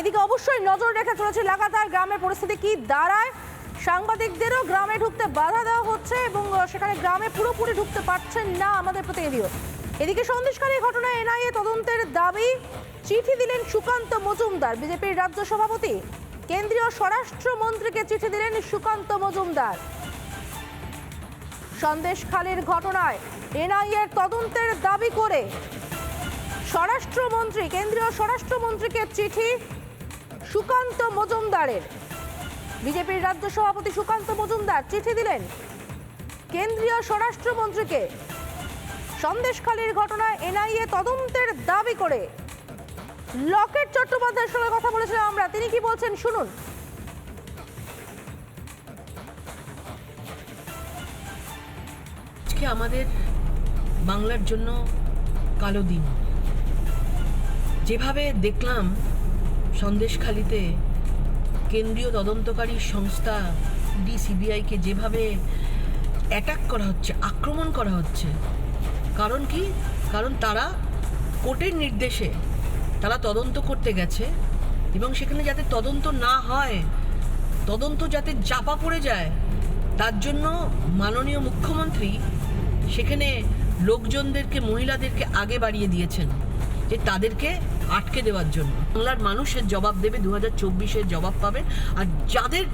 এদিকে অবশ্যই নজর রেখে চলেছে লাগাতার গ্রামের পরিস্থিতি কি দাঁড়ায়? সাংবাদিকদেরও গ্রামে ঢুকতে বাধা দেওয়া হচ্ছে এবং সেখানে গ্রামে পুরোপুরি ঢুকতে পারছেন না আমাদের প্রতিনিধিও। এদিকে সন্দেশকারী ঘটনায় এনআইএ তদন্তের দাবি, চিঠি দিলেন সুকান্ত মজুমদার, বিজেপির রাজ্য সভাপতি। কেন্দ্রীয় স্বরাষ্ট্রমন্ত্রীকে চিঠি দিলেন সুকান্ত মজুমদার। সন্দেশখালীর ঘটনায় এনআইএর তদন্তের দাবি করে স্বরাষ্ট্রমন্ত্রী, কেন্দ্রীয় স্বরাষ্ট্রমন্ত্রীকে চিঠি সুকান্ত মজুমদারের। বিজেপির রাজ্য সভাপতি সুকান্ত মজুমদার চিঠি দিলেন কেন্দ্রীয় স্বরাষ্ট্রমন্ত্রীকে। সন্দেশখালীর ঘটনায় এনআইএ তদন্তের দাবি করে লকেট চট্টোপাধ্যায়ের সঙ্গে কথা বলেছিলাম আমরা। তিনি কি বলছেন শুনুন। আজকে আমাদের বাংলার জন্য কালো দিন। যেভাবে দেখলাম সন্দেশখালিতে কেন্দ্রীয় তদন্তকারী সংস্থা ডি সিবিআইকে যেভাবে অ্যাটাক করা হচ্ছে, আক্রমণ করা হচ্ছে, কারণ কি? কারণ তারা কোর্টের নির্দেশে তারা তদন্ত করতে গেছে এবং সেখানে যাতে তদন্ত না হয়, তদন্ত যাতে চাপা পড়ে যায়, তার জন্য মাননীয় মুখ্যমন্ত্রী সেখানে লোকজনদেরকে, মহিলাদেরকে আগে বাড়িয়ে দিয়েছেন। যে তাদেরকে আটকে দেওয়ার জন্য। বাংলার মানুষের জবাব দেবে দু হাজার চব্বিশের জবাব পাবে। আর যাদের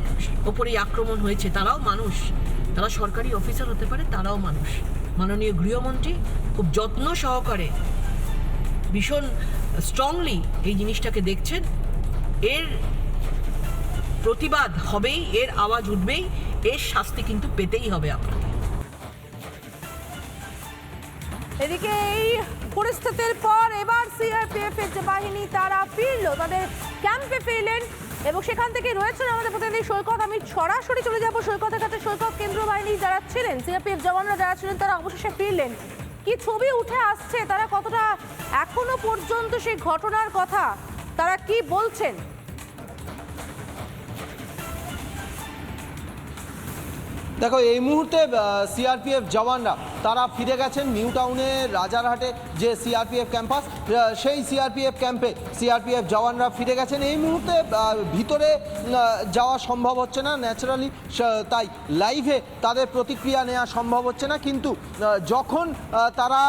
ওপরে আক্রমণ হয়েছে, তারাও মানুষ। তারা সরকারি অফিসার হতে পারে, তারাও মানুষ। মাননীয় গৃহমন্ত্রী খুব যত্ন সহকারে ভীষণ স্ট্রংলি এই জিনিসটাকে দেখছেন। এর প্রতিবাদ হবেই, এর আওয়াজ উঠবেই, এর শাস্তি কিন্তু পেতেই হবে আপনাকে এদিকে এই পরিস্থিতির পর এবার সিআরপিএফ এর যে বাহিনী, তারা ফিরলো। তাদের ক্যাম্পে ফিরলেন এবং সেখান থেকে রয়েছেন আমাদের প্রতিনিধি সৈকত। আমি সরাসরি চলে যাব সৈকতের কাছে। সৈকত, কেন্দ্রীয় বাহিনী যারা ছিলেন, সিআরপিএফ জওয়ানরা যারা ছিলেন, তারা অবশেষে ফিরলেন। কি ছবি উঠে আসছে? তারা কতটা এখনও পর্যন্ত সেই ঘটনার কথা? তারা কি বলছেন? দেখো, এই মুহূর্তে সিআরপিএফ জওয়ানরা তারা ফিরে গেছেন নিউ টাউনে রাজারহাটে যে সিআরপিএফ ক্যাম্পাস। সেই সিআরপিএফ ক্যাম্পে সিআরপিএফ জওয়ানরা ফিরে গেছেন। এই মুহূর্তে ভিতরে যাওয়া সম্ভব হচ্ছে না ন্যাচারালি। তাই লাইভে তাদের প্রতিক্রিয়া নেওয়া সম্ভব হচ্ছে না। কিন্তু যখন তারা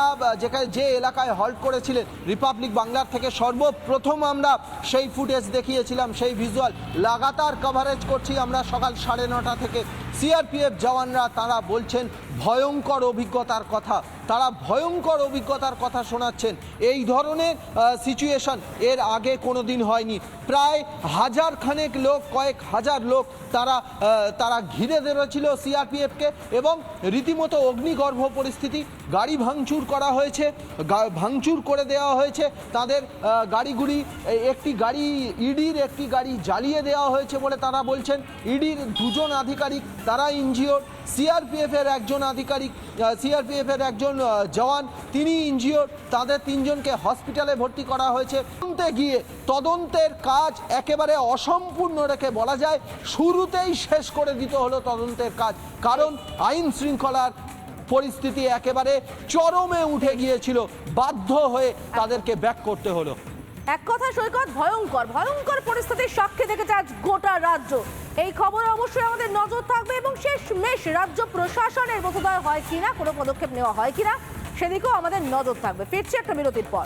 যেখানে, যে এলাকায় হল্ট করেছিলেন, রিপাবলিক বাংলার থেকে সর্বপ্রথম আমরা সেই ফুটেজ দেখিয়েছিলাম, সেই ভিজুয়াল। লাগাতার কভারেজ করছি আমরা সকাল সাড়ে নটা থেকে। সিআরপিএফ জওয়ানরা, তারা বলছেন ভয়ঙ্কর অভিজ্ঞতার কথা। তারা ভয়ঙ্কর অভিজ্ঞতার কথা শোনাচ্ছেন। এই ধরনের সিচুয়েশন এর আগে কোনো দিন হয়নি। প্রায় হাজার খানেক লোক, কয়েক হাজার লোক তারা তারা ঘিরে ধরেছিল সিআরপিএফকে এবং রীতিমতো অগ্নিগর্ভ পরিস্থিতি, গাড়ি ভাঙচুর করা হয়েছে ভাঙচুর করে দেওয়া হয়েছে। তাদের গাড়িগুলি একটি গাড়ি, ইডির একটি গাড়ি জ্বালিয়ে দেওয়া হয়েছে বলে তারা বলছেন। ইডির দুজন আধিকারিক তারা ইনজিওর সিআরপিএফের একজন আধিকারিক সিআরপিএফ এর একজন জওয়ান, তিনি ইনজিওর তাদের তিনজনকে হসপিটালে ভর্তি করা হয়েছে। তদন্তে গিয়ে তদন্তের কাজ একেবারে অসম্পূর্ণ রেখে বলা যায়, শুরুতেই শেষ করে দিতে হলো তদন্তের কাজ। কারণ আইন শৃঙ্খলার পরিস্থিতি একেবারে চরমে উঠে গিয়েছিল, বাধ্য হয়ে তাদেরকে ব্যাক করতে হলো। এক কথা সৈকত, ভয়ঙ্কর ভয়ঙ্কর পরিস্থিতির সাক্ষী দেখেছে আজ গোটা রাজ্য। এই খবরে অবশ্যই আমাদের নজর থাকবে এবং শেষ মেশ রাজ্য প্রশাসনের বোধোদয় হয় কিনা, কোনো পদক্ষেপ নেওয়া হয় কিনা, সেদিকেও আমাদের নজর থাকবে। ফিরছি একটা বিরতির পর।